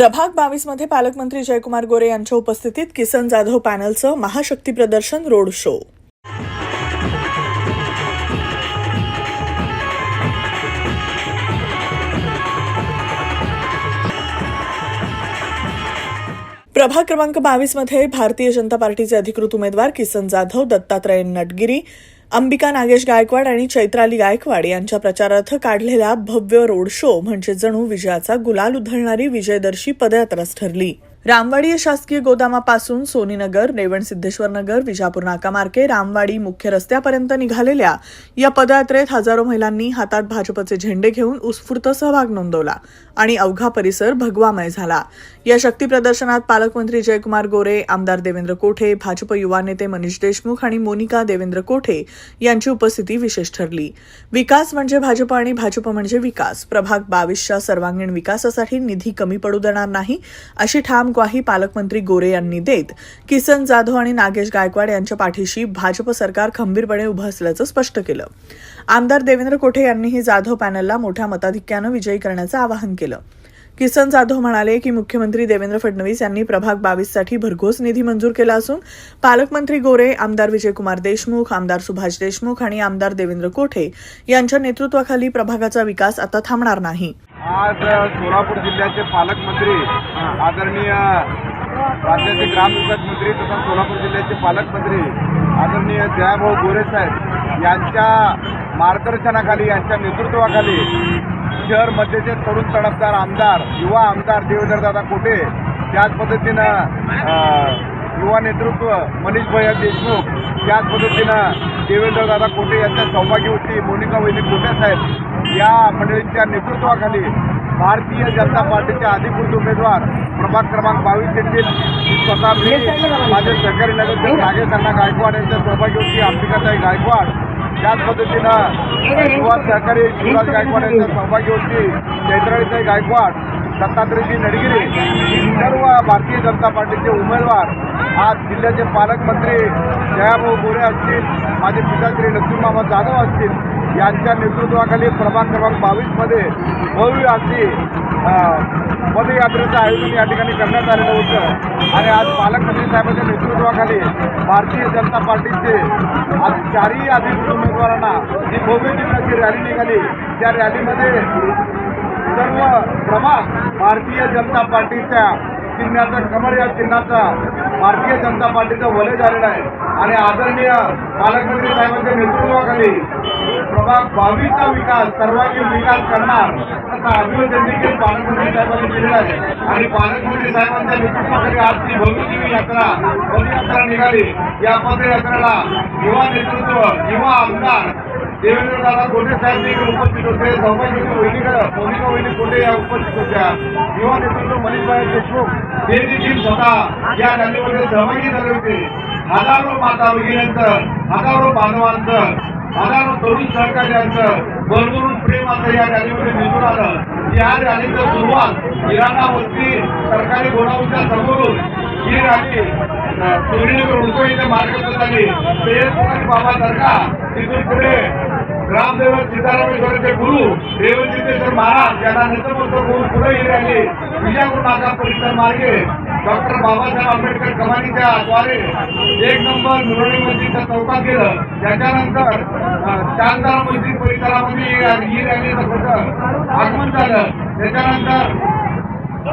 प्रभाग बावीसमध्ये पालकमंत्री जयकुमार गोरे यांच्या उपस्थितीत किसन जाधव पॅनलचं महाशक्ती प्रदर्शन रोड शो. प्रभाग क्रमांक बावीसमध्ये भारतीय जनता पार्टीचे अधिकृत उमेदवार किसन जाधव दत्तात्रय नटगिरी अंबिका नागेश गायकवाड आणि चैत्राली गायकवाड यांच्या प्रचारार्थ काढलेला भव्य रोड शो म्हणजे जणू विजयाचा गुलाल उधळणारी विजयदर्शी पदयात्राच ठरली. रामवाडी शासकीय गोदामापासून सोनीनगर रेवण सिद्धेश्वर नगर विजापूर नाकामार्के रामवाडी मुख्य रस्त्यापर्यंत निघालेल्या या पदयात्रेत हजारो महिलांनी हातात भाजपचे झेंडे घेऊन उत्स्फूर्त सहभाग नोंदवला आणि अवघा परिसर भगवामय झाला. या शक्ती प्रदर्शनात पालकमंत्री जयकुमार गोरे आमदार देवेंद्र कोठे भाजप युवा नेते मनीष देशमुख आणि मोनिका देवेंद्र कोठे यांची उपस्थिती विशेष ठरली. विकास म्हणजे भाजप आणि भाजप म्हणजे विकास. प्रभाग बावीसच्या सर्वांगीण विकासासाठी निधी कमी पडू देणार नाही अशी ठाम ग्वाही पालकमंत्री गोरे यांनी देत. किसन जाधव आणि नागेश गायकवाड यांच्या पाठीशी भाजप सरकार खंबीरपणे उभं असल्याचं स्पष्ट केलं. आमदार देवेंद्र कोठे यांनीही जाधव पॅनलला मोठ्या मताधिक्यानं विजयी करण्याचं आवाहन केलं. किसन जाधव म्हणाले की मुख्यमंत्री देवेंद्र फडणवीस यांनी प्रभाग बावीससाठी भरघोस निधी मंजूर केला असून पालकमंत्री गोरे आमदार विजयकुमार देशमुख आमदार सुभाष देशमुख आणि आमदार देवेंद्र कोठे यांच्या नेतृत्वाखाली प्रभागाचा विकास आता थांबणार नाही. आज सोलापूर जिल्ह्याचे पालकमंत्री आदरणीय राज्याचे ग्रामविकास मंत्री तथा सोलापूर जिल्ह्याचे पालकमंत्री आदरणीय जयाभाऊ गोरे साहेब यांच्या मार्गदर्शनाखाली यांच्या नेतृत्वाखाली शहर मध्येचे तरुण तडफदार आमदार युवा आमदार देवेंद्रदादा कोटे त्याच पद्धतीनं युवा नेतृत्व मनीष भैया देशमुख त्याच पद्धतीनं देवेंद्रदादा कोटे यांच्या सौभाग्यवती मोनिका वैदिक कोटे साहेब या मंडळींच्या नेतृत्वाखाली भारतीय जनता पार्टीचे अधिकृत उमेदवार प्रभाग क्रमांक बावीस येथील स्वतः मी माझे सहकारी नगरसेवक नागेश गायकवाड यांच्या सौभाग्यवती अंबिकाताई गायकवाड त्याच पद्धतीनं युवा सहकारी शिवराज गायकवाड यांच्या सौभाग्यवती चैत्राळीताई गायकवाड दत्तात्रयजी नडगिरे सर्व भारतीय जनता पार्टीचे उमेदवार आज जिल्ह्याचे पालकमंत्री जयाभाऊ गोरे असतील माझे पिताश्री लक्ष्मीमामा जाधव असतील यांच्या नेतृत्वाखाली प्रभाग क्रमांक बावीसमध्ये भव्य अशी पदयात्रेचं आयोजन या ठिकाणी करण्यात आलेलं होतं. आणि आज पालकमंत्री साहेबांच्या नेतृत्वाखाली भारतीय जनता पार्टीचे आज चारही अधिकृत उमेदवारांना जी भव्य जिल्ह्याची रॅली निघाली. त्या रॅलीमध्ये सर्व प्रभाग भारतीय जनता पार्टीच्या चिन्हाचा कमळ या चिन्हाचा भारतीय जनता पार्टीचं वलय झालेलं आहे. आणि आदरणीय पालकमंत्री साहेबांच्या नेतृत्वाखाली प्रभाग बावीसचा विकास सर्वांगीण विकास करणार असा अभिवादन देखील पालकमंत्री साहेबांनी केलेला आहे. आणि पालकमंत्री साहेबांच्या नेतृत्वाखाली आज ती भव्यदिवी यात्रा पदयात्रा निघाली या पदयात्रेला युवा नेतृत्व युवा आमदार देवेंद्रदादा गोटे साहेब देखील उपस्थित होते. सौभाग्य वहिनीकडे मोनिका वहिनी गोटे या उपस्थित होत्या. युवा नेतृत्व मनीषभाई देशमुख हे देखील स्वतः या रॅलीमध्ये सहभागी झाले होते. हजारो माता भगिनींचं हजारो बांधवांचं हजारो तरुण सहकार्यांचं भरभरून प्रेम असं या रॅलीमध्ये दिसून आलं. या रॅलीचं सुरुवात इराणावरती सरकारी गोडाऊनच्या समोरून ही रॅली सोनीनगर उडको इथे मार्गस्थ झाली सय्यद बाबा सरका तिथून पुढे ग्रामदेवत सीतारामेश्वरचे गुरु देवसिद्धेश्वर महाराज यांना नेतृत्व करून पुढे ही रॅली विजापूर नाका परिसर मार्गे डॉक्टर बाबासाहेब आंबेडकर कमानीच्या द्वारे एक नंबर नुरणी मस्जिदच्या चौकात गेलं. त्याच्यानंतर अं, मस्जिद परिसरामध्ये ही रॅलीचं खोटं आगमन झालं. त्याच्यानंतर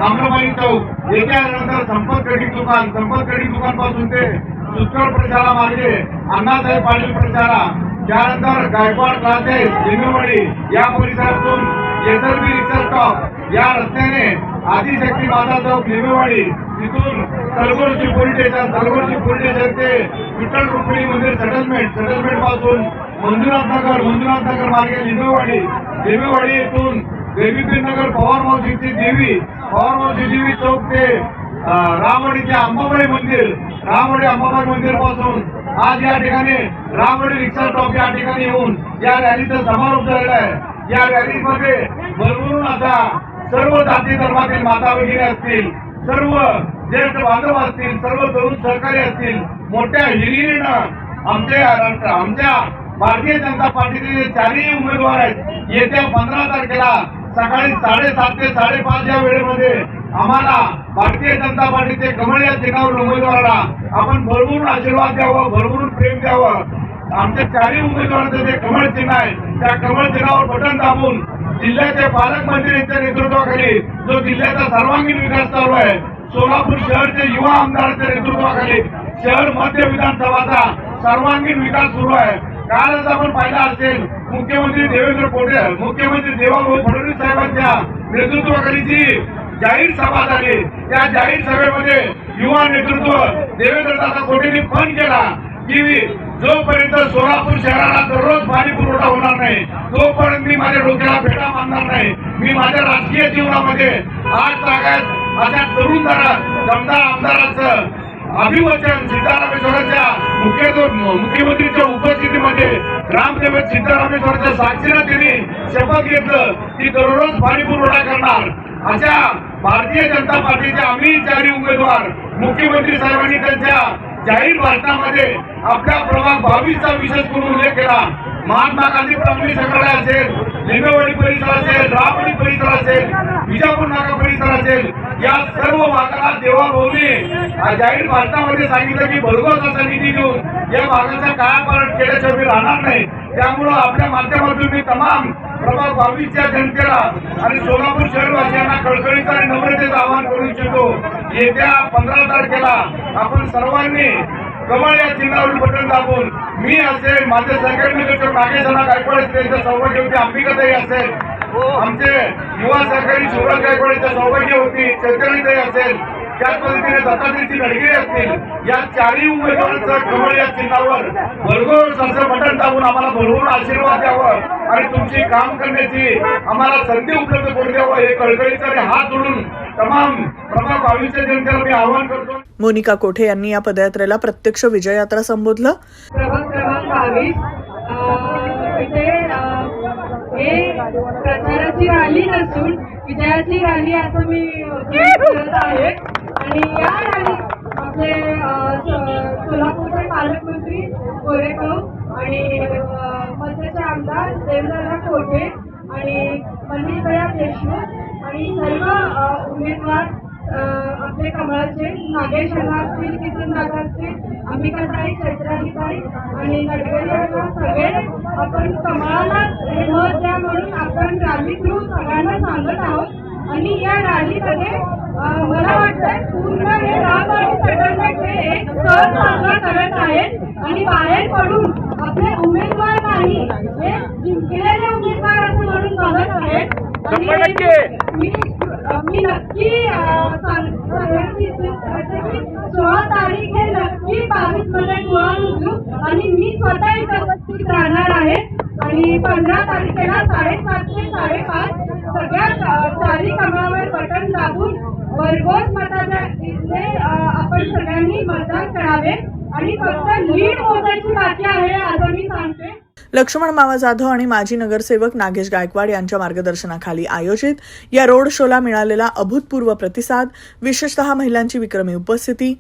आम्रबाई चौक याच्यानंतर आल्यानंतर संपत कडी दुकान संपत कडी दुकान ते सुस्कर प्रचारा मार्गे अण्णासाहेब पाटील प्रचारा. त्यानंतर गायकवाड क्लासेस लिंगवाडी या परिसरातून केसरबी रिक्षा स्टॉप या रस्त्याने आदिशक्ती माता चौक लिंगवाडी तिथून सलगोरची पोलीस स्टेशन सलगोरची पोलीस स्टेशन ते विठ्ठल रुक्मिणी मंदिर सेटलमेंट सेटलमेंटपासून मंजुनाथ नगर मंजुनाथ नगर मार्गे लिंगवाडी लिंगवाडी येथून देवीपीर नगर पवार मावशीची देवी पवार मावशी देवी चौक ते रामवाडीचे अंबाबाई मंदिर. रामवाडी अंबाबाई मंदिरपासून आज या ठिकाणी रामवाडी रिक्षा स्टॉप या ठिकाणी येऊन या रॅलीचा समारोप झालेला आहे. या रॅलीमध्ये भरभरून असा सर्व जाती धर्मातील माता भगिनी असतील सर्व ज्येष्ठ बांधव असतील सर्व तरुण सहकारी असतील मोठ्या हिरिरीनं आमच्या आमच्या भारतीय जनता पार्टीचे जे चारही उमेदवार आहेत येत्या पंधरा तारखेला सकाळी साडेसात ते साडेपाच या वेळेमध्ये आम्हाला भारतीय जनता पार्टीचे कमळ या चिन्हावर उमेदवाराला आपण भरभरून आशीर्वाद द्यावं भरभरून प्रेम द्यावं. आमचे चारही उमेदवार जे कमळ चिन्ह आहे त्या कमळ चिन्हावर बटन दाबून जिल्ह्याचे पालकमंत्री यांच्या नेतृत्वाखाली जो जिल्ह्याचा सर्वांगीण विकास चालू आहे सोलापूर शहरचे युवा आमदारांच्या नेतृत्वाखाली शहर मध्य विधानसभाचा सर्वांगीण विकास सुरू आहे. कालच आपण पाहिला असेल मुख्यमंत्री देवेंद्र कोटे मुख्यमंत्री देवाभाऊ फडणवीस साहेबांच्या नेतृत्वाखाली जी जाहीर सभा झाली त्या जाहीर सभेमध्ये युवा नेतृत्व देवेंद्र दादा कोटेंनी फोन केला की जोपर्यंत सोलापूर शहराला दररोज पाणी पुरवठा होणार नाही तोपर्यंत मी माझ्या डोक्याला भेटा मानणार नाही. मी माझ्या राजकीय जीवनामध्ये आज तागात माझ्या तरुण दमदार आमदारांचं अभिवचन सिद्धारामेश्वराच्या मुख्य मुख्यमंत्रीच्या उपस्थितीमध्ये ग्रामसेवक सिद्धारामेश्वराच्या साक्षीला त्यांनी शपथ घेतलं की दररोज पाणी पुरवठा करणार. अशा भारतीय जनता पार्टीचे आम्ही चारही उमेदवार मुख्यमंत्री साहेबांनी त्यांच्या जाहीर भारतामध्ये आपल्या प्रभाग बावीसचा विशेष करून उल्लेख केला. महात्मा गांधी प्राथमिक संग्रहालय असेल लिंगवाडी परिसर असेल रावडी परिसर असेल विजापूर नाका परिसर असेल या सर्व भागाला देवाभाऊने जाहीर भारतामध्ये सांगितलं की भरघोस असा निधी देऊन या भागाचा कायापालट केल्याशिवाय मी राहणार नाही. त्यामुळं आपल्या माध्यमातून मी तमाम प्रभाग बावीसच्या जनतेला आणि सोलापूर शहरवासियांना कळकळीचं आणि नम्रतेचं आवाहन करू इच्छितो येत्या पंधरा तारखेला आपण सर्वांनी कमळ या चिन्हावर बटन दाबून मी असेल माझे संघटनेचे नागेशांना गायकवाड असतील त्यांच्या सर्व शेवटी अंबिकाताई असेल आमचे युवा सहकारी शिवराज गायकवाडच्या सौभाग्य होती चैतन्यताई असेल त्याच पद्धतीने दत्तात्रेयची गडगिरी असतील या चारही उमेदवारांचं कमळ या चिन्हावर भरघोस असं बटन दाबून आम्हाला भरभरून आशीर्वाद द्यावं आणि तुमची काम करण्याची आम्हाला संधी उपलब्ध करून द्यावं हे कळकळीचं आणि हात जोडून तमाम जनतेला मी आवाहन करतो. मोनिका कोठे यांनी या पदयात्रेला प्रत्यक्ष विजय यात्रा संबोधलं? प्रभाग क्रमांक बावीस इथे विजयाची राणी रॅली नसून विजयाची रॅली असं मी करत आहे. आणि या राणी आपले सोलापूरचे पालकमंत्री गोरेगाव आणि मध्याचे आमदार देवेंद्रनाथ कोठे आणि मनीषभया देशमुख आणि सर्व उमेदवार आपले कमळाचे नागेश अण्णा असतील किसन दादा असतील अंबिकाताई चैत्रालीताई आणि गडकरी सगळे आपण कमळाला हे मत द्या म्हणून आपण रॅली थ्रू सगळ्यांना सांगत आहोत. आणि या रॅलीमध्ये मला वाटतं पूर्ण हे राम आणि सेटलमेंट हे एक सण साजरा करत आहेत. आणि बाहेर पडून आपले उमेदवार नाही हे जिंकलेले उमेदवार असं म्हणून बघत आहेत. आणि मी मी नक्की सोळा तारीख हे नक्की बावीसमध्ये गोळा उचलू आणि मी स्वतः उपस्थित राहणार आहे. आणि पंधरा तारखेला साडेसात ते साडेपाच सगळ्या चारी कमळावर बटन दाबून भरघोस मताच्या इथे आपण सगळ्यांनी मतदान करावे. आणि फक्त लीड मोजायची बाकी आहे असं मी सांगते. लक्ष्मण मावा जाधव आणि माजी नगरसेवक नागेश गायकवाड यांच्या मार्गदर्शनाखाली आयोजित या रोड शोला मिळालेला अभूतपूर्व प्रतिसाद विशेषतः महिलांची विक्रमी उपस्थिती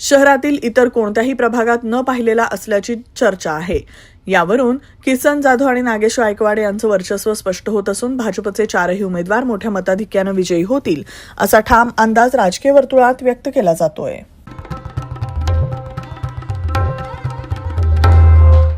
शहरातील इतर कोणत्याही प्रभागात न पाहिलेला असल्याची चर्चा आहे. यावरून किसन जाधव आणि नागेश गायकवाड यांचं वर्चस्व स्पष्ट होत असून भाजपचे चारही उमेदवार मोठ्या मताधिक्यानं विजयी होतील असा ठाम अंदाज राजकीय वर्तुळात व्यक्त केला जातोय.